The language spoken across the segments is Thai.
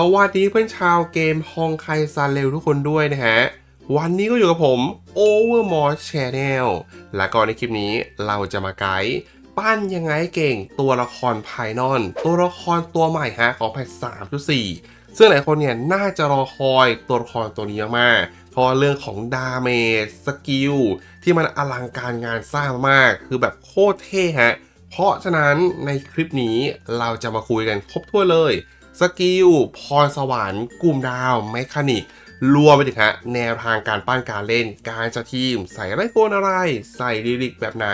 สวัสดีเพื่อนชาวเกมฮองไคซาเร็วทุกคนด้วยนะฮะ วันนี้ก็อยู่กับผม Overmore Channel และก่อนในคลิปนี้เราจะมาไกด์ปั้นยังไงเก่งตัวละครไพนอน ตัวละครตัวใหม่ฮะของแพท3.4 ซึ่งหลายคนเนี่ยน่าจะรอคอยตัวละครตัวนี้มากๆเพราะเรื่องของดาเมจสกิลที่มันอลังการงานสร้างมากคือแบบโคตรเท่ฮะเพราะฉะนั้นในคลิปนี้เราจะมาคุยกันครบถ้วนเลย สกิล พรสวรรค์กลุ่มดาวแมคานิกรวมไปถึงฮะแนวทางการปั้นการเล่น การจัดทีม ใส่ไรโฟนอะไร ใส่ลิลิกแบบไหน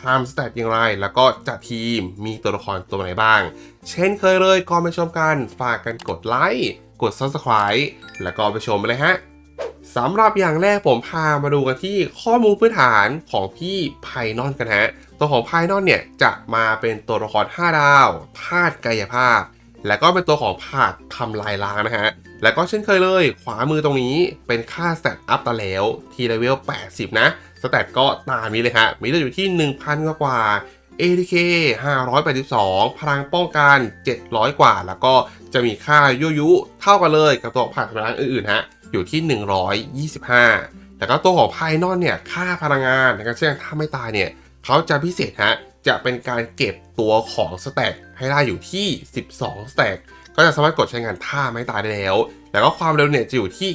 ทำสเตตอย่างไร แล้วก็จัดทีมมีตัวละครตัวไหนบ้าง เช่นเคยเลยก่อนไปชมกัน ฝากกันกดไลค์กด Subscribe แล้วก็ไปชมไปเลยฮะสำหรับอย่างแรกผมพามาดูกันที่ข้อมูลพื้นฐานของพี่ไพนอนกันฮะ ตัวของไพนอนเนี่ยจะมาเป็นตัวละคร5ดาวธาตุกายภาพ แล้วก็เป็นตัวของผาดทำลายล้างนะฮะ แล้วก็เช่นเคยเลย ขวามือตรงนี้เป็นค่าสเตตอัพตาแล้ว ทีเลเวล 80 นะสเตตก็ตามนี้เลยฮะ มีเลือดอยู่ที่ 1,000กว่า ATK 582 พลังป้องกัน 700 กว่า แล้วก็จะมีค่ายุยุเท่ากันเลยกับตัวผ่านพลังอื่นๆฮะ อยู่ที่ 125 แล้วก็ตัวของไพนอนเนี่ย ค่าพลังงานในการใช้งานถ้าไม่ตายเนี่ยเขาจะพิเศษฮะ จะเป็นการเก็บตัวของสแต็กให้ได้อยู่ที่ 12สแต็กก็จะสามารถกดใช้งานท่าไม่ตายได้แล้ว แล้วก็ความเร็วเนี่ยจะอยู่ที่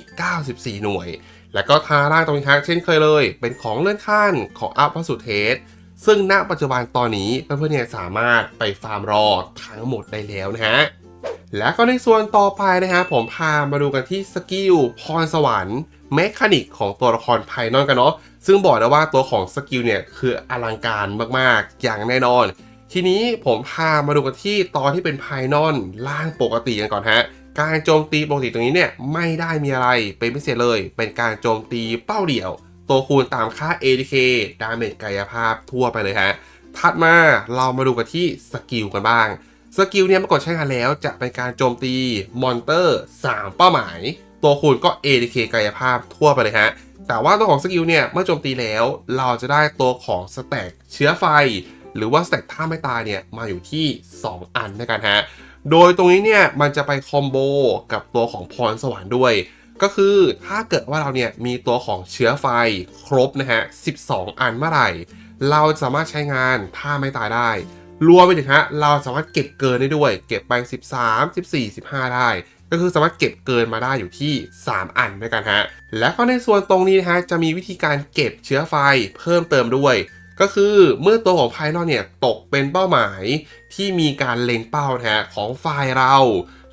94 หน่วย แล้วก็ทางล่างตรงนี้ฮะเช่นเคยเลย เป็นของเลื่อนขั้นของอัพพสุเทสซึ่งณปัจจุบันตอนนี้เพื่อนๆเนี่ยสามารถไปฟาร์มรอทั้งหมดได้แล้วนะฮะ และก็ในส่วนต่อไปนะฮะผมพามาดูกันที่สกิลพรสวรรค์เมคานิกของตัวละครไพนอนกันเนาะ ซึ่งบอกนะว่าตัวของสกิลเนี่ยคืออลังการมากๆ อย่างแน่นอน ทีนี้ผมพามาดูกันที่ตอนที่เป็นไพนอนล่างปกติกันก่อนฮะ การโจมตีปกติตรงนี้เนี่ยไม่ได้มีอะไรเป็นพิเศษเลย เป็นการโจมตีเป้าเดี่ยว ตัวคูณตามค่า ADK ดาเมจกายภาพทั่วไปเลยฮะ ถัดมาเรามาดูกันที่สกิลกันบ้าง สกิลเนี่ยเมื่อกดใช้งานแล้วจะเป็นการโจมตีมอนเตอร์ 3 เป้าหมาย ตัวคูณก็ ADK กายภาพทั่วไปเลยฮะ แต่ว่าตัวของสกิลเนี่ยเมื่อโจมตีแล้ว เราจะได้ตัวของสแต็กเชื้อไฟ หรือว่าสแต็กท่าไม่ตายเนี่ยมาอยู่ที่ 2 อันด้วยกันฮะ โดยตรงนี้เนี่ยมันจะไปคอมโบกับตัวของพรสวรรค์ด้วย ก็คือถ้าเกิดว่าเราเนี่ยมีตัวของเชื้อไฟครบนะฮะ 12 อันเมื่อไหร่ เราสามารถใช้งานท่าไม่ตายได้ รวมไปถึงฮะเราสามารถเก็บเกินได้ด้วย เก็บไป 13 14 15 ได้ ก็คือสามารถเก็บเกินมาได้อยู่ที่ 3 อันด้วยกันฮะ และก็ในส่วนตรงนี้นะฮะจะมีวิธีการเก็บเชื้อไฟเพิ่มเติมด้วย ก็คือเมื่อตัวของภายนอกเนี่ยตกเป็นเป้าหมายที่มีการเล็งเป้านะฮะของฝ่ายเรา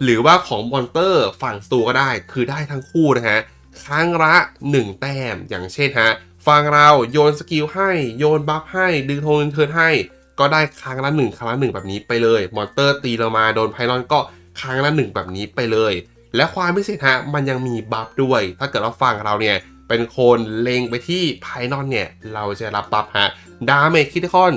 หรือว่าของมอนเตอร์ฝั่งศัตรูก็ได้ คือได้ทั้งคู่นะฮะครั้งละ 1 แต้มอย่างเช่นฮะฝั่งเราโยนสกิลให้ โยนบัฟให้ดึงโทนเทิร์นให้ ก็ได้ครั้งละ1ครั้งละ1แบบนี้ไปเลยมอนเตอร์ตีเรามาโดนไพลอนก็ ครั้งละ1แบบนี้ไปเลย และความพิเศษฮะมันยังมีบัฟด้วย ถ้าเกิดว่าฝั่งเราเนี่ยเป็นคนเล็งไปที่ไพนอนเนี่ย เราจะรับบัฟฮะดาเมจคิดคอน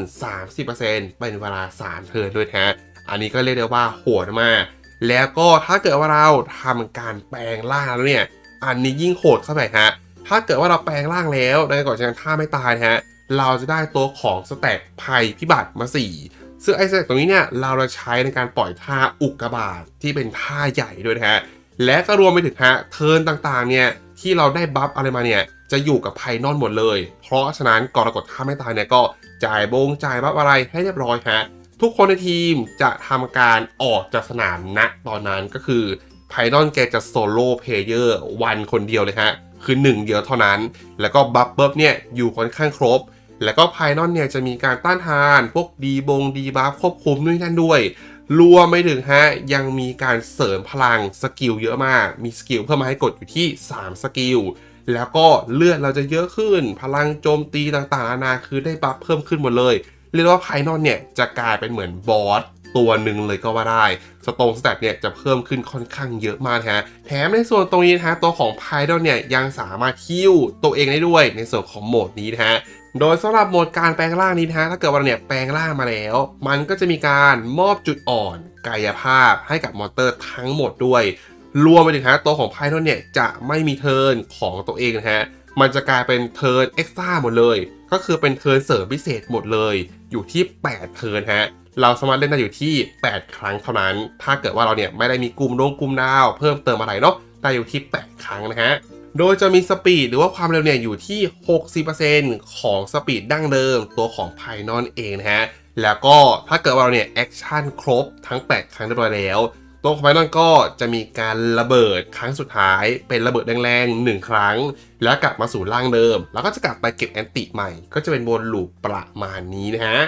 30%เป็นเวลา 3 เทิร์นด้วยฮะอันนี้ก็เรียกได้ว่าโหดมากแล้วก็ถ้าเกิดว่าเราทำการแปลงร่างแล้วเนี่ย อันนี้ยิ่งโหดเข้าไปฮะ ถ้าเกิดว่าเราแปลงร่างแล้วในก่อนจะท่าไม่ตายนะฮะ เราจะได้ตัวของสแต็กภัยพิบัติมา 4 ซึ่งไอแต็กตรงนี้เนี่ยเราจะใช้ในการปล่อยท่าอุกกาบาตที่เป็นท่าใหญ่ด้วยนะฮะ และก็รวมไปถึงฮะเทิร์นต่างๆเนี่ยที่เราได้บัฟอะไรมาเนี่ยจะอยู่กับไพนอนหมดเลย เพราะฉะนั้นก่อนเรกดท่าไม่ตายเนี่ยก็จ่ายบงจ่ายบัฟอะไรให้เรียบร้อยฮะทุกคนในทีมจะทำการออกจากสนามณตอนนั้นก็คือไพนอนแกจะโซโล่เพลเยอร์วันคนเดียวเลยฮะ คือหนึ่งเดียวเท่านั้น แล้วก็บัฟเบิร์เนี่ยอยู่ค่อนข้างครบ แล้วก็ไพนอนเนี่ยจะมีการต้านทาน พวกดีบงดีบัฟควบคุมด้วยนั่นด้วยรวมไปถึงฮะ ยังมีการเสริมพลังสกิลเยอะมาก มีสกิลเพิ่มมาให้กดอยู่ที่ 3 สกิล แล้วก็เลือดเราจะเยอะขึ้น พลังโจมตีต่างๆนานาคือได้บัฟเพิ่มขึ้นหมดเลย เรียกว่าไพนอนเนี่ยจะกลายเป็นเหมือนบอสตัวหนึ่งเลยก็ว่าได้ สตรงสแตทเนี่ยจะเพิ่มขึ้นค่อนข้างเยอะมากฮะ แถมในส่วนตรงนี้นะฮะตัวของไพดอนเนี่ยยังสามารถฮิ้วตัวเองได้ด้วยในส่วนของโหมดนี้นะฮะ โดยสำหรับโหมดการแปลงร่างนี้นะฮะถ้าเกิดว่าเนี่ยแปลงร่างมาแล้ว มันก็จะมีการมอบจุดอ่อน กายภาพให้กับมอนเตอร์ทั้งหมดด้วย รวมไปถึงฮะตัวของไพดอนเนี่ยจะไม่มีเทิร์นของตัวเองนะฮะมันจะกลายเป็นเทิร์นเอ็กซ์ตร้าหมดเลย ก็คือเป็นเทิร์นเสริมพิเศษหมดเลย อยู่ที่ 8 เทิร์นฮะเราสามารถเล่นได้อยู่ที่ 8 ครั้งเท่านั้น ถ้าเกิดว่าเราเนี่ยไม่ได้มีกลุ่มดงกลุ่มดาว เพิ่มเติมอะไรเนาะได้อยู่ที่ 8 ครั้งนะฮะ โดยจะมีสปีดหรือว่าความเร็วเนี่ยอยู่ที่ 60%ของสปีดดั้งเดิมตัวของไพนอนเองนะฮะ แล้วก็ถ้าเกิดว่าเราเนี่ยแอคชั่นครบทั้ง 8 ครั้งเรียบร้อยแล้ว ตัวของไพนอนก็จะมีการระเบิดครั้งสุดท้าย เป็นระเบิดแรงๆ 1 ครั้ง แล้วกลับมาสู่ร่างเดิม แล้วก็จะกลับไปเก็บแอนติใหม่ ก็จะเป็นวนลูปประมาณนี้นะฮะ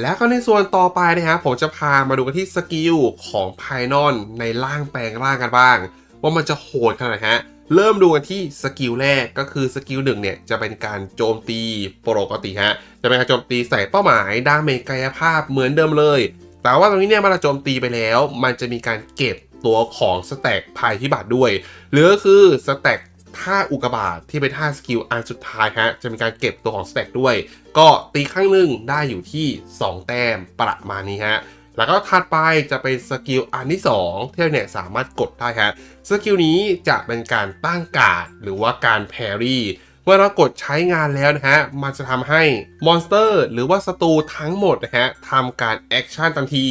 แล้วก็ในส่วนต่อไปนะฮะผมจะพามาดูกันที่สกิลของไพนอนในร่างแปลงร่างกันบ้าง ว่ามันจะโหดขนาดไหนฮะ เริ่มดูกันที่สกิลแรกก็คือสกิลหนึ่งเนี่ยจะเป็นการโจมตีปกติฮะจะเป็นการโจมตีใส่เป้าหมายดาเมจกายภาพเหมือนเดิมเลย แต่ว่าตรงนี้เนี่ยเมันโจมตีไปแล้ว มันจะมีการเก็บตัวของสแต็กภัยพิบัติด้วย หรือก็คือสแต็กท่าอุกบาตที่เป็นท่าสกิลอันสุดท้ายฮะจะมีการเก็บตัวของสแต็กด้วย ก็ตีครั้งหนึ่งได้อยู่ที่ 2 แต้มประมาณนี้ฮะ แล้วก็ถัดไปจะเป็นสกิลอันที่ 2 ที่เราเนี่ยสามารถกดได้ฮะสกิลนี้จะเป็นการตั้งการ์ดหรือว่าการแพรี่เมื่อเรากดใช้งานแล้วนะฮะ มันจะทำให้มอนสเตอร์หรือว่าศัตรูทั้งหมดนะฮะทำการแอคชั่นทันที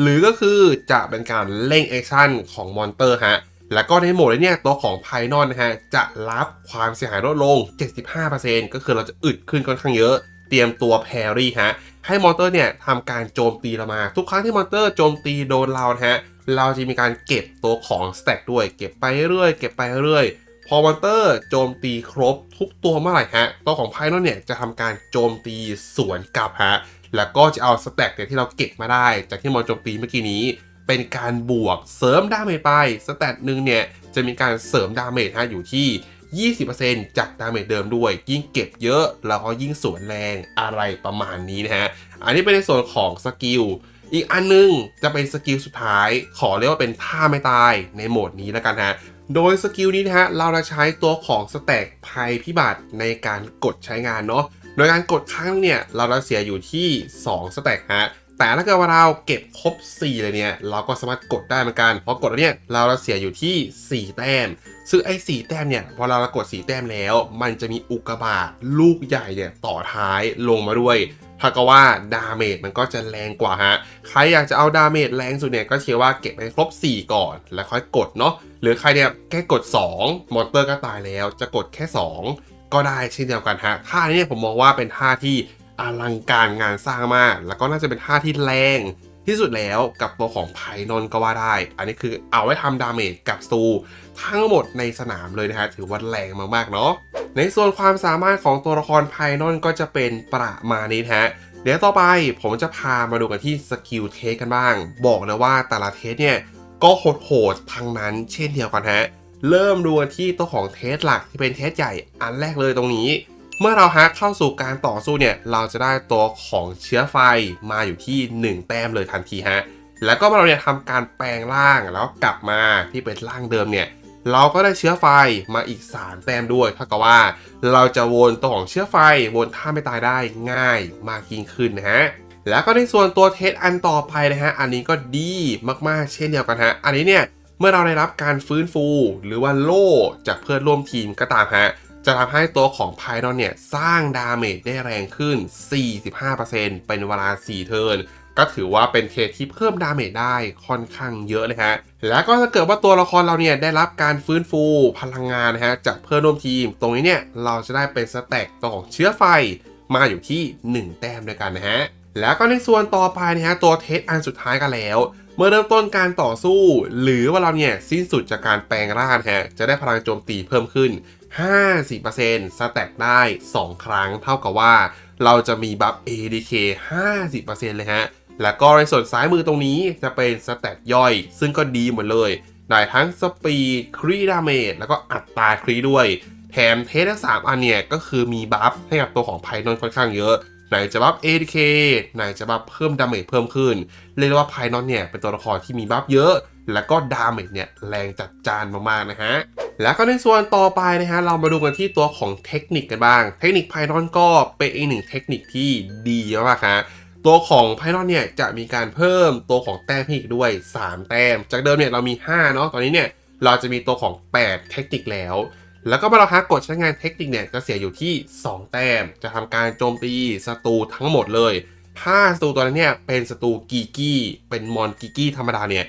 หรือก็คือจะเป็นการเร่งแอคชั่นของมอนสเตอร์ฮะ แล้วก็ในโหมดนี้เนี่ยตัวของไพนอนนะฮะ จะรับความเสียหายลดลง 75%ก็คือเราจะอึดขึ้นค่อนข้างเยอะ เตรียมตัวแพรี่ฮะ ให้มอนเตอร์เนี่ยทำการโจมตีเรามา ทุกครั้งที่มอนเตอร์โจมตีโดนเรานะฮะเราจะมีการเก็บตัวของสแต็กด้วย เก็บไปเรื่อยเก็บไปเรื่อยพอมอนเตอร์โจมตีครบทุกตัวเมื่อไหร่ฮะตัวของไพนอนเนี่ยจะทำการโจมตีสวนกลับฮะแล้วก็จะเอาสแต็กเนี่ยที่เราเก็บมาได้ จากที่มอนโจมตีเมื่อกี้นี้ เป็นการบวกเสริมดาเมจไปสแตทหนึ่งเนี่ยจะมีการเสริมดาเมจฮะอยู่ที่ 20%จากดาเมจเดิมด้วย ยิ่งเก็บเยอะแล้วก็ยิ่งสวนแรงอะไรประมาณนี้นะฮะ อันนี้เป็นในส่วนของสกิลอีกอันนึงจะเป็นสกิลสุดท้าย ขอเรียกว่าเป็นท่าไม่ตายในโหมดนี้แล้วกันฮะโดยสกิลนี้นะฮะเราจะใช้ตัวของสแต็กภัยพิบัติในการกดใช้งานเนาะโดยการกดครั้งเนี่ยเราจะเสียอยู่ที่ 2 สแต็กฮะ แต่ถ้าเกิดว่าเราเก็บครบ 4 เลยเนี่ย เราก็สามารถกดได้เหมือนกันเพราะกดแล้วเนี่ยเราจะเสียอยู่ที่ 4 แต้ม ซึ่งไอ้4แต้มเนี่ยพอเรากด 4 แต้มแล้ว มันจะมีอุกกาบาตลูกใหญ่เนี่ยต่อท้ายลงมาด้วยถ้าก็ว่าดาเมจมันก็จะแรงกว่าฮะ ใครอยากจะเอาดาเมจแรงสุดเนี่ย ก็เชื่อว่าเก็บให้ครบ 4 ก่อน แล้วค่อยกดเนาะ หรือใครเนี่ยแค่กด 2 มอนเตอร์ก็ตายแล้ว จะกดแค่ 2 ก็ได้เช่นเดียวกันฮะ ท่านี้ผมมองว่าเป็นท่าที่ อลังการงานสร้างมาก แล้วก็น่าจะเป็นท่าที่แรงที่สุดแล้วกับตัวของไพนอนก็ว่าได้ อันนี้คือเอาไว้ทำดาเมจกับสตูทั้งหมดในสนามเลยนะฮะถือว่าแรงมากๆเนาะในส่วนความสามารถของตัวละครไพนอนก็จะเป็นประมาณนี้ฮะเดี๋ยวต่อไปผมจะพามาดูกันที่สกิลเทสกันบ้าง บอกเลยว่าแต่ละเทสเนี่ยก็โหดๆทั้งนั้นเช่นเดียวกันฮะเริ่มดูที่ตัวของเทสหลักที่เป็นเทสใหญ่อันแรกเลยตรงนี้ เมื่อเราฮักเข้าสู่การต่อสู้เนี่ย เราจะได้ตัวของเชื้อไฟมาอยู่ที่ 1 แต้มเลยทันทีฮะ แล้วก็เมื่อเราเนี่ยทำการแปลงร่างแล้วกลับมาที่เป็นร่างเดิมเนี่ยเราก็ได้เชื้อไฟมาอีก 3 แต้มด้วยเท่ากับว่าเราจะวนตัวของเชื้อไฟวนท่าไม่ตายได้ง่ายมากยิ่งขึ้นนะฮะแล้วก็ในส่วนตัวเทสอันต่อไปนะฮะ อันนี้ก็ดีมากๆ เช่นเดียวกันฮะ อันนี้เนี่ย เมื่อเราได้รับการฟื้นฟู หรือว่าโล่จากเพื่อนร่วมทีมก็ตามฮะ จะทำให้ตัวของไพดอนเนี่ย สร้างดาเมจได้แรงขึ้น 45%เป็นเวลา 4 เทิร์นก็ถือว่าเป็นเทสที่เพิ่มดาเมจได้ค่อนข้างเยอะเลยฮะ แล้วก็ถ้าเกิดว่าตัวละครเราเนี่ยได้รับการฟื้นฟูพลังงานนะฮะจากเพื่อนร่วมทีม ตรงนี้เนี่ยเราจะได้เป็นสแต็กตัวของเชื้อไฟมาอยู่ที่ 1 แต้มด้วยกันนะฮะ แล้วก็ในส่วนต่อไปนะฮะตัวเทสอันสุดท้ายกันแล้ว เมื่อเริ่มต้นการต่อสู้ หรือว่าเราเนี่ยสิ้นสุดจากการแปลงร่างฮะจะได้พลังโจมตีเพิ่มขึ้น 50%สแต็กได้ 2 ครั้ง เท่ากับว่าเราจะมีบัฟ ADK 50%เลยฮะ แล้วก็ในส่วนซ้ายมือตรงนี้จะเป็นสแตทย่อย ซึ่งก็ดีหมดเลย ได้ทั้งสปีดครีดาเมจแล้วก็อัตราครีด้วย แถมเทสทั้งสามอันเนี่ยก็คือมีบัฟให้กับตัวของไพนอนค่อนข้างเยอะไหนจะบัฟ ADK ไหนจะบัฟเพิ่มดาเมจเพิ่มขึ้น เรียกว่าไพนอนเนี่ยเป็นตัวละครที่มีบัฟเยอะ แล้วก็ดาเมจเนี่ยแรงจัดจานมากๆนะฮะแล้วก็ในส่วนต่อไปนะฮะเรามาดูกันที่ตัวของเทคนิคกันบ้าง เทคนิคไพนอนก็เป็นอีกหนึ่งเทคนิคที่ดีมากฮะตัวของไพนอนเนี่ยจะมีการเพิ่มตัวของแต้มให้อีกด้วย 3 แต้ม จากเดิมเนี่ยเรามี 5 เนาะตอนนี้เนี่ยเราจะมีตัวของ 8 เทคนิคแล้ว แล้วก็เมื่อเราฮักดใช้งานเทคนิคเนี่ยจะเสียอยู่ที่ 2 แต้ม จะทำการโจมตีศัตรูทั้งหมดเลยถ้าศัตรูตัวนั้นเนี่ยเป็นศัตรูกีกี้เป็นมอนกีกี้ธรรมดาเนี่ย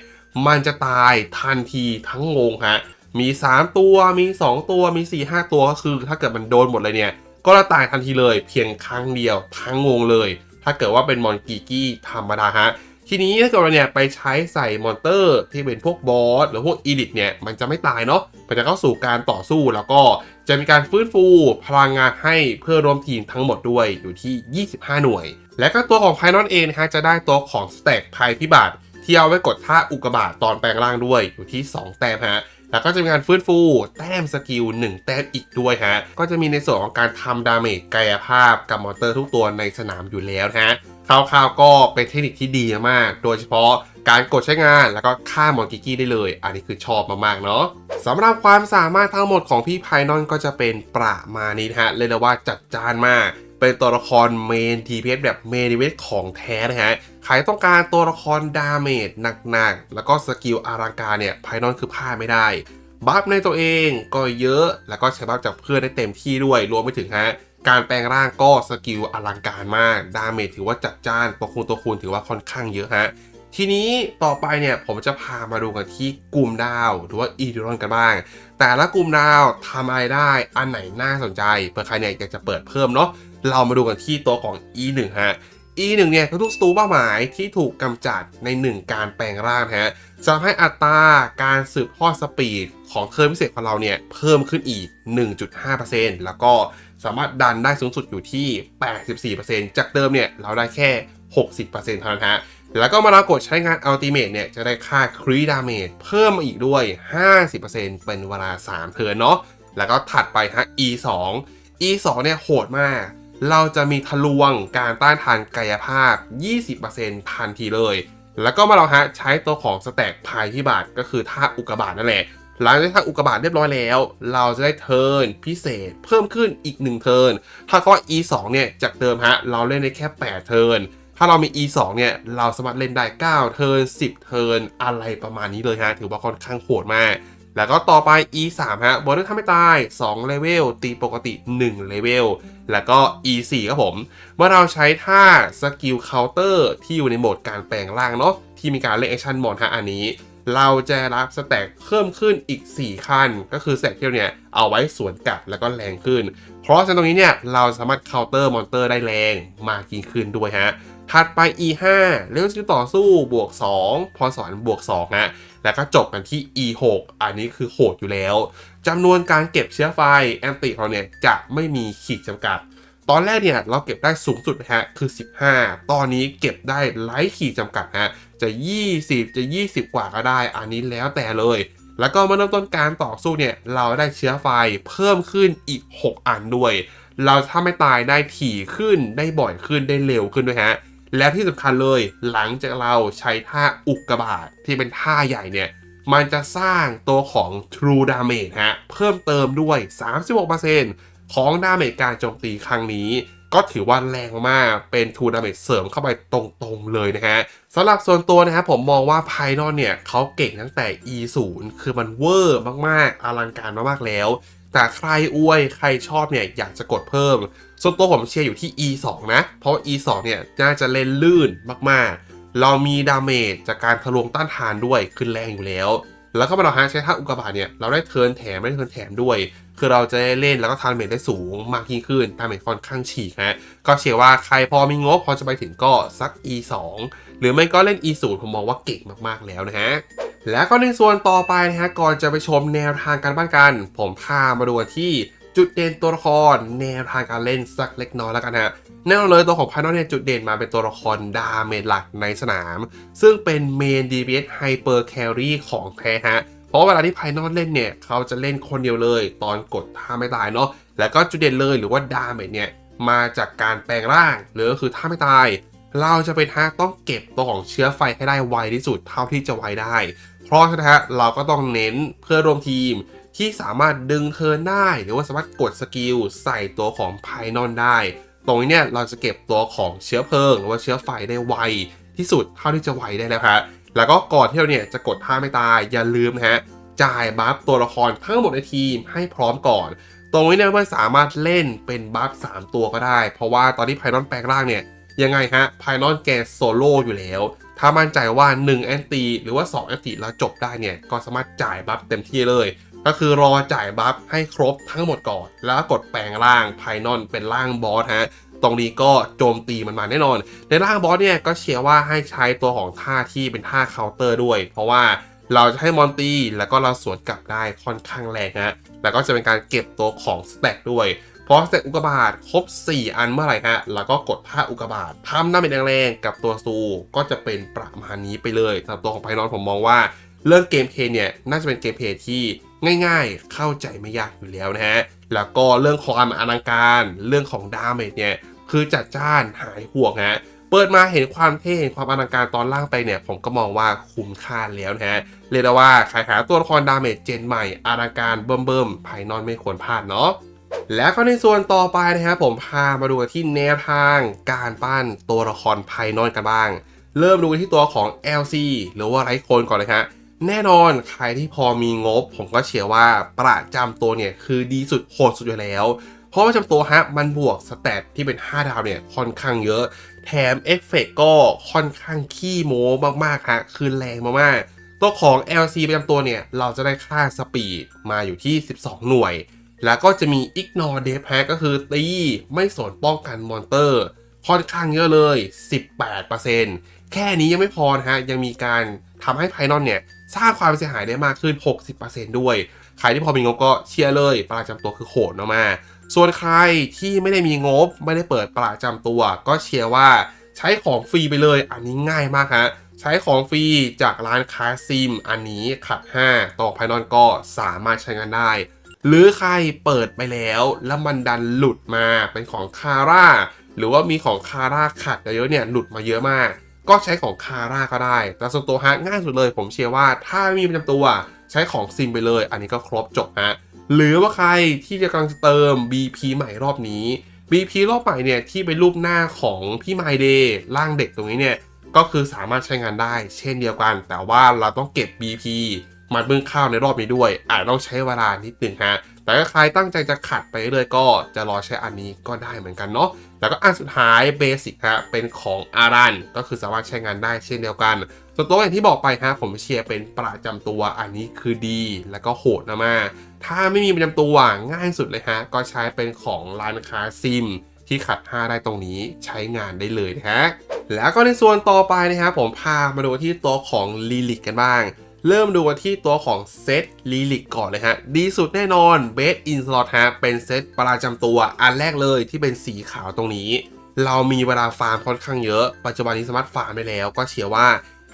มันจะตายทันทีทั้งวงฮะ มี 3 ตัว มี 2 ตัว มี 4 5 ตัวก็คือ ถ้าเกิดมันโดนหมดเลยเนี่ย ก็จะตายทันทีเลย เพียงครั้งเดียวทั้งวงเลย ถ้าเกิดว่าเป็นมอนกีกี้ธรรมดาฮะ ทีนี้ถ้าเกิดเราเนี่ยไปใช้ใส่มอนเตอร์ที่เป็นพวกบอสหรือพวกอีดิทเนี่ย มันจะไม่ตายเนาะ มันจะเข้าสู่การต่อสู้แล้วก็จะมีการฟื้นฟูพลังงานให้เพื่อรวมทีมทั้งหมดด้วยอยู่ที่ 25 หน่วย และก็ตัวของไพนอนเองนะฮะจะได้ตัวของสเต็กภัยพิบัติ ที่เอาไว้กดท่าอุกกาบาตตอนแปลงร่างด้วยอยู่ที่ 2 แต้มฮะแล้วก็จะมีการฟื้นฟู แต้มสกิล1 แต้มอีกด้วยฮะ ก็จะมีในส่วนของการทำดาเมจกายภาพกับมอนเตอร์ทุกตัวในสนามอยู่แล้วนะฮะคร่าวๆก็เป็นเทคนิคที่ดีมาก โดยเฉพาะการกดใช้งานแล้วก็ฆ่ามอนกิกี้ได้เลย อันนี้คือชอบมากๆเนาะสำหรับความสามารถทั้งหมดของพี่ไพนอนก็จะเป็นประมาณนี้ฮะ เลยกได้ว่าจัดจานมาก เป็นตัวละครเมน DPS แบบเมน DPS ของแท้นะฮะ ใครต้องการตัวละครดาเมจหนักๆ แล้วก็สกิลอลังการเนี่ยไพนอนคือพลาดไม่ได้ บัฟในตัวเองก็เยอะ แล้วก็ใช้บัฟจากเพื่อนได้เต็มที่ด้วย รวมไปถึงฮะ การแปลงร่างก็สกิลอลังการมาก ดาเมจถือว่าจัดจ้านตัวคูณตัวคูณถือว่าค่อนข้างเยอะฮะทีนี้ต่อไปเนี่ยผมจะพามาดูกันที่กลุ่มดาวหรือว่าอีดิรอนกันบ้าง แต่ละกลุ่มดาวทำอะไรได้อันไหนน่าสนใจเผื่อใครเนี่ยอยากจะเปิดเพิ่มเนาะ เรามาดูกันที่ตัวของ E1 ฮะ E1 เนี่ยทุกๆสตูเป้าหมายที่ถูกกำจัดใน 1 การแปลงร่างฮะจะทำให้อัตราการสืบทอดสปีดของเทิร์พิเศษของเราเนี่ยเพิ่มขึ้นอีก 1.5%แล้วก็สามารถดันได้สูงสุดอยู่ที่ 84%จากเดิมเนี่ยเราได้แค่ 60%เท่านั้นฮะแล้วก็มาเรากดใช้งาน Ultimate เนี่ยจะได้ค่าครีดาเมจเพิ่มมาอีกด้วย 50%เป็นเวลา 3 เทิร์นเนาะแล้วก็ถัดไปฮะ E2 E2 เนี่ยโหดมาก เราจะมีทะลวงการต้านทานกายภาพ 20%ทันทีเลย แล้วก็มาเราฮะใช้ตัวของสแต็กพายพิบัติก็คือท่าอุกบาตนั่นแหละ หลังจากท่าอุกบาตเรียบร้อยแล้ว เราจะได้เทิร์นพิเศษเพิ่มขึ้นอีก 1 เทิร์น ถ้าก็ E2 เนี่ย จากเดิมฮะ เราเล่นได้แค่ 8 เทิร์น ถ้าเรามี E2 เนี่ย เราสามารถเล่นได้ 9 เทิร์น 10 เทิร์น อะไรประมาณนี้เลยฮะ ถือว่าค่อนข้างโหดมากแล้วก็ต่อไป E3 ฮะบอลถ้าไม่ตาย 2 เลเวล ตีปกติ 1 เลเวล แล้วก็ E4 ครับผม เมื่อเราใช้ท่าสกิลเคาน์เตอร์ที่อยู่ในโหมดการแปลงร่างเนาะที่มีการเล่นแอคชั่นมอนฮะอันนี้ เราจะรับสแต็กเพิ่มขึ้นอีก 4 ขั้น ก็คือสแต็กที่เนี่ยเอาไว้สวนกลับแล้วก็แรงขึ้น เพราะฉะนั้นตรงนี้เนี่ยเราสามารถเคาน์เตอร์มอนเตอร์ได้แรงมากยิ่งขึ้นด้วยฮะถัดไป E5 เรื่องสกิลต่อสู้บวก 2พรสวรรค์บวก2ฮะ แล้วก็จบกันที่ E6 อันนี้คือโหดอยู่แล้วจำนวนการเก็บเชื้อไฟแอนติเราเนี่ยจะไม่มีขีดจำกัด ตอนแรกเนี่ยเราเก็บได้สูงสุดฮะคือ 15 ตอนนี้เก็บได้ไร้ขีดจำกัดฮะจะ 20 จะ 20 กว่าก็ได้ อันนี้แล้วแต่เลย แล้วก็เมื่อเริ่มต้นการต่อสู้เนี่ยเราได้เชื้อไฟเพิ่มขึ้นอีก 6 อันด้วย เราถ้าไม่ตายได้ถี่ขึ้นได้บ่อยขึ้นได้เร็วขึ้นด้วยฮะ และที่สำคัญเลยหลังจากเราใช้ท่าอุกกาบาตที่เป็นท่าใหญ่เนี่ย มันจะสร้างตัวของ True Damage ฮะ เพิ่มเติมด้วย 36%ของดาเมจการโจมตีครั้งนี้ ก็ถือว่าแรงมากเป็น True Damage เสริมเข้าไปตรงๆเลยนะฮะสำหรับส่วนตัวนะครับผมมองว่าไพนอนเนี่ยเขาเก่งตั้งแต่ E0 คือมันเวอร์มากๆ อลังการมากๆแล้ว แต่ใครอวยใครชอบเนี่ยอยากจะกดเพิ่ม ส่วนตัวผมเชียร์อยู่ที่ E2 นะ เพราะ E2 เนี่ยน่าจะเล่นลื่นมากๆ เรามีดาเมจจากการทะลวงต้านทานด้วยขึ้นแรงอยู่แล้ว แล้วก็มาเราฮะใช้ท่าอุกกาบาตเนี่ยเราได้เทิร์นแถมไม่ได้เทิร์นแถมด้วย คือเราจะได้เล่นแล้วก็ทานเมจได้สูงมากยิ่งขึ้นดาเมจค่อนข้างฉีกฮะก็เชื่อว่าใครพอมีงบพอจะไปถึงก็สัก E2 หรือไม่ก็เล่น E0 ผมมองว่าเก่งมากๆแล้วนะฮะแล้วก็ในส่วนต่อไปนะฮะก่อนจะไปชมแนวทางการบ้านกัน ผมพามาดูที่จุดเด่นตัวละครแนวทางการเล่นสักเล็กน้อยแล้วกันฮะแน่นอนเลยตัวของพานอเนี่ยจุดเด่นมาเป็นตัวละครดาเมจหลักในสนาม ซึ่งเป็นเมน DPS Hyper Carry ของแท้ฮะเพราะเวลาที่ไพนอนเล่นเนี่ย เขาจะเล่นคนเดียวเลย ตอนกดท่าไม่ตายเนาะแล้วก็จุดเด่นเลยหรือว่าดาเมจเนี่ย มาจากการแปลงร่าง หรือก็คือท่าไม่ตาย เราจะเป็นฮะต้องเก็บตัวของเชื้อไฟให้ได้ไวที่สุดเท่าที่จะไวได้ เพราะฉะนั้นฮะเราก็ต้องเน้นเพื่อรวมทีมที่สามารถดึงเทิร์นได้ หรือว่าสามารถกดสกิลใส่ตัวของไพนอนได้ ตรงนี้เนี่ยเราจะเก็บตัวของเชื้อเพลิง หรือว่าเชื้อไฟได้ไวที่สุดเท่าที่จะไวได้แล้วฮะแล้วก็ก่อนที่เราเนี่ยจะกดท่าไม่ตายอย่าลืมนะฮะจ่ายบัฟตัวละครทั้งหมดในทีมให้พร้อมก่อน ตรงนี้เนี่ยมันสามารถเล่นเป็นบัฟ3ตัวก็ได้ เพราะว่าตอนที่ไพนอนแปลงร่างเนี่ย ยังไงฮะไพนอนแกโซโล่อยู่แล้ว ถ้ามั่นใจว่า 1 แอนตีหรือว่า 2 แอนตีแล้วจบได้เนี่ย ก็สามารถจ่ายบัฟเต็มที่เลย ก็คือรอจ่ายบัฟให้ครบทั้งหมดก่อน แล้วกดแปลงร่างไพนอนเป็นร่างบอสฮะตรงนี้ก็โจมตีมันมาแน่นอน ในร่างบอสเนี่ยก็เชียร์ว่าให้ใช้ตัวของท่าที่เป็นท่าเคาน์เตอร์ด้วย เพราะว่าเราจะให้มอนตีแล้วก็เราสวนกลับได้ค่อนข้างแรงฮะ แล้วก็จะเป็นการเก็บตัวของสแต็กด้วย พราะสเต็กอุกกาบาตครบ 4 อันเมื่อไหร่ฮะแล้วก็กดท่าอุกกาบาตทำหน้าเป็นแรงๆกับตัวซูก็จะเป็นประมาณนี้ไปเลยสำหรับตัวของไพนอนผมมองว่าเรื่องเกมเพย์เนี่ยน่าจะเป็นเกมเพย์ที่ง่ายๆ เข้าใจไม่ยากอยู่แล้วนะฮะ แล้วก็เรื่องของอลังการ เรื่องของดาเมจเนี่ย คือจัดจ้านหายห่วงฮะ เปิดมาเห็นความเท่เห็นความอลังการตอนล่างไปเนี่ย ผมก็มองว่าคุ้มค่าแล้วนะฮะ เรียกได้ว่าใครหาตัวละครดาเมจเจนใหม่อลังการเบิ่มๆภายนอนไม่ควรพลาดเนาะ แล้วก็ในส่วนต่อไปนะครับผมพามาดูที่แนวทางการปั้นตัวละครภายนอนกันบ้าง เริ่มดูที่ตัวของ LC หรือว่าไรโคนก่อนเลยฮะแน่นอนใครที่พอมีงบ ผมก็เชื่อว่าประจำตัวเนี่ยคือดีสุดโหดสุดอยู่แล้ว เพราะประจำตัวฮะมันบวกสเตตที่เป็น 5 ดาวเนี่ยค่อนข้างเยอะ แถมเอฟเฟกก็ค่อนข้างขี้โม้มากๆฮะคือแรงมากๆตัวของ LC ประจำตัวเนี่ยเราจะได้ค่าสปีดมาอยู่ที่ 12 หน่วย แล้วก็จะมี ignore d e p h ก็คือตีไม่สนป้องกันมอนเตอร์ ค่อนข้างเยอะเลย 18%แค่นี้ยังไม่พอนะฮะ ยังมีการทำให้ไพนอนเนี่ย สร้างความเสียหายได้มากขึ้น 60%ด้วย ใครที่พอมีงบก็เชียร์เลยประจำตัวคือโหดมากส่วนใครที่ไม่ได้มีงบไม่ได้เปิดประจำตัว ก็เชียร์ว่าใช้ของฟรีไปเลย อันนี้ง่ายมากฮะใช้ของฟรีจากร้านค้าซิม อันนี้ขัด 5 ต่อไพนอนก็สามารถใช้งานได้ หรือใครเปิดไปแล้ว แล้วมันดันหลุดมาเป็นของคาร่าหรือว่ามีของคาร่าขัดเยอะเนี่ยหลุดมาเยอะมาก ก็ใช้ของคาร่าก็ได้แต่ส่วนตัวฮะง่ายสุดเลย ผมเชื่อว่าถ้าไม่มีประจำตัวใช้ของซิมไปเลย อันนี้ก็ครบจบฮะหรือว่าใครที่จะกำลังเติม BP ใหม่รอบนี้ BP รอบใหม่เนี่ยที่เป็นรูปหน้าของพี่ไมเดย์ร่างเด็กตรงนี้เนี่ยก็คือสามารถใช้งานได้เช่นเดียวกัน แต่ว่าเราต้องเก็บ BP มาเบื้องข้าวในรอบนี้ด้วย อาจต้องใช้เวลานิดหนึ่งฮะ แต่ถ้าใครตั้งใจจะขัดไปเลยก็จะรอใช้อันนี้ก็ได้เหมือนกันเนาะ แล้วก็อันสุดท้ายเบสิกฮะเป็นของอารันก็คือสามารถใช้งานได้เช่นเดียวกันส่วนตัวอย่างที่บอกไปฮะผมเชียร์เป็นประจำตัวอันนี้คือดีแล้วก็โหดนะมากถ้าไม่มีประจำตัวง่ายสุดเลยฮะก็ใช้เป็นของร้านค้าซิมที่ขัด5ได้ตรงนี้ใช้งานได้เลยนะฮะ แล้วก็ในส่วนต่อไปนะครับผมพามาดูที่ตัวของลีลิกกันบ้าง เริ่มดูกันที่ตัวของเซตลีลิกก่อนเลยฮะ ดีสุดแน่นอนเบสอินสลอตฮะเป็นเซตประจำตัวอันแรกเลยที่เป็นสีขาวตรงนี้ เรามีเวลาฟาร์มค่อนข้างเยอะ ปัจจุบันนี้สามารถฟาร์มได้แล้ว ก็เชื่อว่า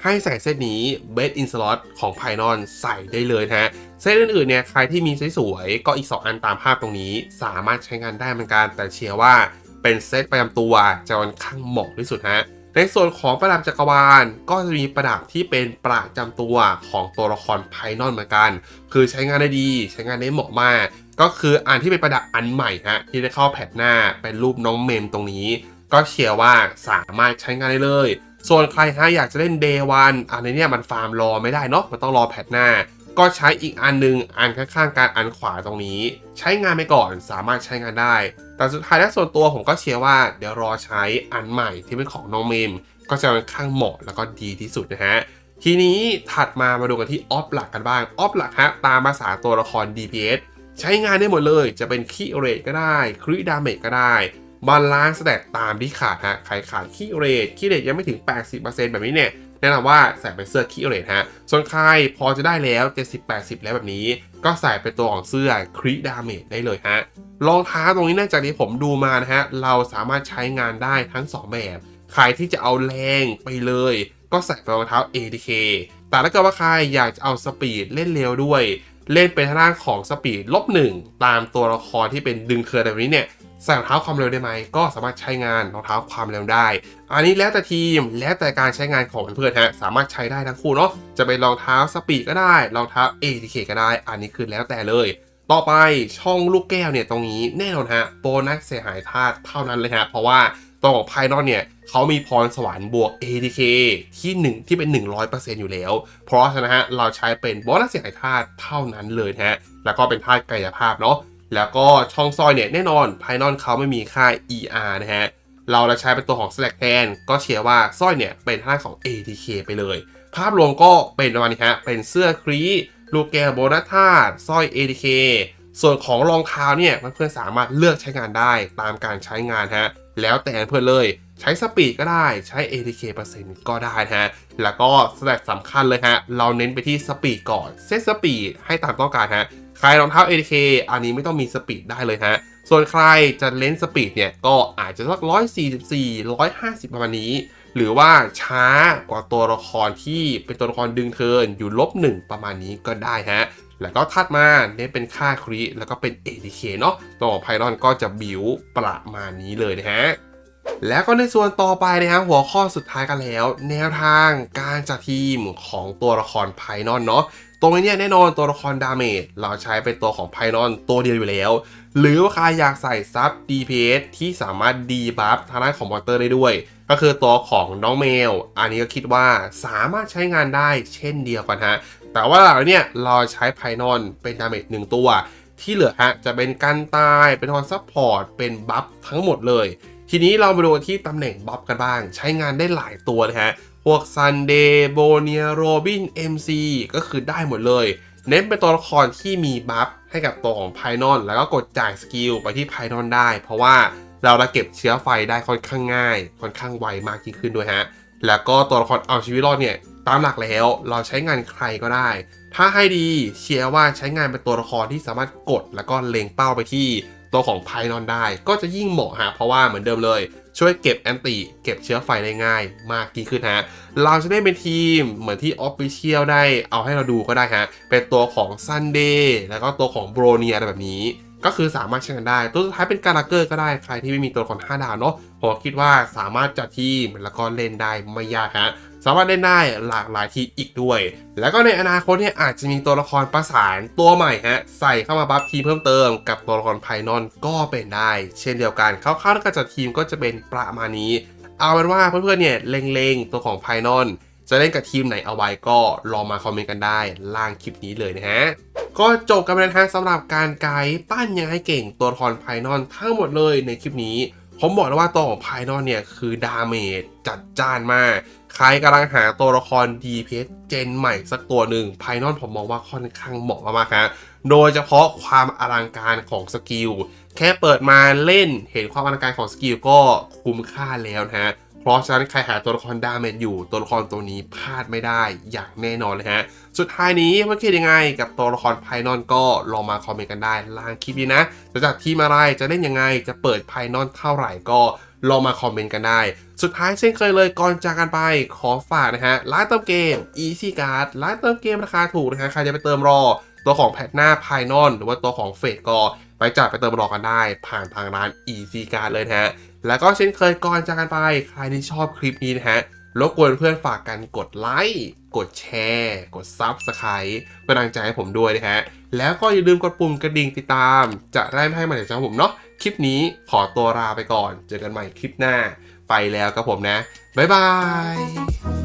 ให้ใส่เซตนี้เบสอินสลอตของไพนอนใส่ได้เลยฮะเซตอื่นๆเนี่ยใครที่มีสวยๆก็อีก 2 อันตามภาพตรงนี้ สามารถใช้งานได้เหมือนกันแต่เชื่อว่าเป็นเซตประจำตัวจะค่อนข้างเหมาะที่สุดฮะ ในส่วนของประดับจักรวาล ก็จะมีประดับที่เป็นประจำตัวของตัวละครไพนอนเหมือนกัน คือใช้งานได้ดี ใช้งานได้เหมาะมาก ก็คืออันที่เป็นประดับอันใหม่ฮะที่ได้เข้าแพทหน้าเป็นรูปน้องเมมตรงนี้ ก็เชื่อว่าสามารถใช้งานได้เลย ส่วนใครฮะอยากจะเล่นเดวันอันนี้เนี่ยมันฟาร์มรอไม่ได้เนาะมันต้องรอแพทหน้าก็ใช้อีกอันหนึงอันข้างๆการอันขวาตรงนี้ ใช้งานไปก่อนสามารถใช้งานได้ แต่สุดท้ายแล้วส่วนตัวผมก็เชื่อว่าเดี๋ยวรอใช้อันใหม่ที่เป็นของน้องเมม ก็จะค่อนข้างเหมาะแล้วก็ดีที่สุดนะฮะทีนี้ถัดมามาดูกันที่ออฟหลักกันบ้างออฟหลักฮะตามภาษาตัวละคร DPS ใช้งานได้หมดเลยจะเป็นคีเรทก็ได้คริดาเมจก็ได้บาลานซ์แตกตามที่ขาดฮะใครขาดคีเรทคีเรทยังไม่ถึง 80%แบบนี้เนี่ย แนะนำว่าใส่เป็นเสื้อคีเรทฮะ ส่วนใครพอจะได้แล้ว 70-80 แล้วแบบนี้ ก็ใส่เป็นตัวของเสื้อคริดาเมจได้เลยฮะ รองเท้าตรงนี้เนื่องจากที่ผมดูมานะฮะ เราสามารถใช้งานได้ทั้ง 2 แบบ ใครที่จะเอาแรงไปเลย ก็ใส่รองเท้า ATK แต่ถ้าเกิดว่าใครอยากจะเอาสปีดเล่นเร็วด้วย เล่นเป็นทางด้านของสปีดลบหนึ่งตามตัวละครที่เป็นดึงเทิร์แบบนี้เนี่ย ใส่รองเท้าความเร็วได้ไหม ก็สามารถใช้งานรองเท้าความเร็วได้ อันนี้แล้วแต่ทีมแล้วแต่การใช้งานของเพื่อนๆฮะสามารถใช้ได้ทั้งคู่เนาะจะเป็นรองเท้าสปีดก็ได้รองเท้า ATK ก็ได้ อันนี้คือแล้วแต่เลยต่อไปช่องลูกแก้วเนี่ยตรงนี้แน่นอนฮะโบนัสเสียหายธาตุเท่านั้นเลยฮะเพราะว่าตัวของไพนอนเนี่ยเขามีพรสวรรค์บวก ATK ที่ 1 ที่เป็น 100%อยู่แล้ว เพราะฉะนั้นฮะเราใช้เป็นโบนัสเสียหายธาตุเท่านั้นเลยฮะแล้วก็เป็นธาตุกายภาพเนาะ แล้วก็ช่องซอยเนี่ยแน่นอนไพนอนเขาไม่มีค่า ER นะฮะ เราจะใช้เป็นตัวของ Slack แทน ก็เชียร์ว่าสร้อยเนี่ยเป็นทางด้าของ ATK ไปเลย ภาพรวมก็เป็นประมาณนี้ฮะ เป็นเสื้อครีลูกแก้วโบนัสธาตุสร้อย ATK ส่วนของรองเท้าเนี่ยเพื่อนๆสามารถเลือกใช้งานได้ตามการใช้งานฮะ แล้วแต่เพื่อนเลยใช้สปีดก็ได้ใช้ ATK เปอร์เซ็นต์ก็ได้นะฮะ แล้วก็สแตทสำคัญเลยฮะ เราเน้นไปที่สปีดก่อน เซตสปีดให้ตามต้องการฮะ รรองเท้า ATK อันนี้ไม่ต้องมีสปีดได้เลยฮะ ส่วนใครจะเล่นสปีดเนี่ย ก็อาจจะสัก144 150 ประมาณนี้ หรือว่าช้ากว่าตัวละครที่เป็นตัวละครดึงเทินอยู่ลบหนึ่งประมาณนี้ก็ได้ฮะ แล้วก็ถัดมาเน้นเป็นค่าคริแล้วก็เป็น ATK เนาะตัวไพรอนก็จะบิวประมาณนี้เลยนะฮะแล้วก็ในส่วนต่อไปนะครับหัวข้อสุดท้ายกันแล้ว แนวทางการจัดทีมของตัวละครไพนอนเนาะ ตรงนี้แน่นอนตัวละครดาเมจเราใช้เป็นตัวของไพนอนตัวเดียวอยู่แล้ว หรือว่าใครอยากใส่ซับ DPS ที่สามารถดีบัฟทางด้านของมอนเตอร์ได้ด้วย ก็คือตัวของน้องเมลอันนี้ก็คิดว่าสามารถใช้งานได้เช่นเดียวกันฮะ แต่ว่าหลังๆเนี่ยเราใช้ไพนอนเป็นดาเมจหนึ่งตัว ที่เหลือฮะจะเป็นการตายเป็นทอนซัพพอร์ตเป็นบัฟทั้งหมดเลย ทีนี้เรามาดูที่ตำแหน่งบัฟกันบ้าง ใช้งานได้หลายตัวเลยฮะ พวก Sunday b o n i a Robin MC ก็คือได้หมดเลย เน้นเป็นตัวละครที่มีบัฟให้กับตัวของไพนอนแล้วก็กดจ่ายสกิลไปที่ไพนอนได้ เพราะว่าเราจะเก็บเชื้อไฟได้ค่อนข้างง่าย ค่อนข้างไวมากยิ่งขึ้นด้วยฮะ แล้วก็ตัวละครเอาชีวิตรอดเนี่ยตามหลักแล้วเราใช้งานใครก็ได้ ถ้าให้ดีเชียร์ว่าใช้งานเป็นตัวละครที่สามารถกดแล้วก็เล็งเป้าไปที่ตัวของไพนอนได้ ก็จะยิ่งเหมาะฮะเพราะว่าเหมือนเดิมเลย ช่วยเก็บแอนติเก็บเชื้อไฟได้ง่ายมากยิ่งขึ้นฮะ เราจะได้เป็นทีมเหมือนที่ออฟฟิเชียลได้เอาให้เราดูก็ได้ฮะ เป็นตัวของซันเดย์แล้วก็ตัวของโบรเนียอะไรแบบนี้ ก็คือสามารถใช้กันได้ ตัวสุดท้ายเป็นการาเกอร์ก็ได้ใครที่ไม่มีตัวละคร5ดาวเนาะผมคิดว่าสามารถจัดทีมแล้วก็เล่นได้ไม่ยากฮะ สามารถเล่นได้หลากหลายทีอีกด้วย แล้วก็ในอนาคตเนี่ยอาจจะมีตัวละครประสานตัวใหม่ฮะใส่เข้ามาบัฟทีเพิ่มเติมกับตัวละครไพนอนก็เป็นได้ เช่นเดียวกันคร่าวๆการจัดทีมก็จะเป็นประมาณนี้ เอาเป็นว่าเพื่อนๆเนี่ยเล็งๆ ตัวของไพนอนจะเล่นกับทีมไหนเอาไว้ก็ลองมาคอมเมนต์กันได้ล่างคลิปนี้เลยนะฮะก็จบกันไปแล้วฮะสำหรับการไกด์ปั้นยังไงเก่งตัวละครไพนอนทั้งหมดเลยในคลิปนี้ ผมบอกแล้วว่าตัวของไพนอนเนี่ยคือดาเมจจัดจ้านมากใครกำลังหาตัวละคร DPS เจนใหม่สักตัวหนึ่งไพนอนผมมองว่าค่อนข้างเหมาะมากๆฮะโดยเฉพาะความอลังการของสกิล แค่เปิดมาเล่นเห็นความอลังการของสกิลก็คุ้มค่าแล้วนะฮะ เพราะฉะนั้นใครหาตัวละครดาเมจอยู่ตัวละครตัวนี้พลาดไม่ได้อย่างแน่นอนเลยฮะ สุดท้ายนี้เพื่อนคิดยังไงกับตัวละครไพนอนก็ลองมาคอมเมนต์กันได้ล่างคลิปนี้นะ จะจัดทีมอะไรจะเล่นยังไงจะเปิดไพนอนเท่าไหร่ก็ลองมาคอมเมนต์กันได้ สุดท้ายเช่นเคยเลยก่อนจากกันไปขอฝากนะฮะร้านเติมเกม Easy Card ร้านเติมเกมราคาถูกนะฮะใครจะไปเติมรอ ตัวของแพทหน้าไพนอนหรือว่าตัวของเฟดก็ไปจัดไปเติมรอกันได้ ผ่านทางร้าน Easy Card เลยนะฮะ แล้วก็เช่นเคยก่อนจากกันไป ใครที่ชอบคลิปนี้นะฮะรบกวนเพื่อนฝากกันกดไลค์ กดแชร์ กดซับสไคร b ์เป็นกำลังใจให้ผมด้วยนะฮะ แล้วก็อย่าลืมกดปุ่มกระดิ่งติดตาม จะได้ไม่ให้มาเสียใจผมเนาะ คลิปนี้ขอตัวลาไปก่อน เจอกันใหม่คลิปหน้า ไปแล้วครับผมนะ บ๊ายบาย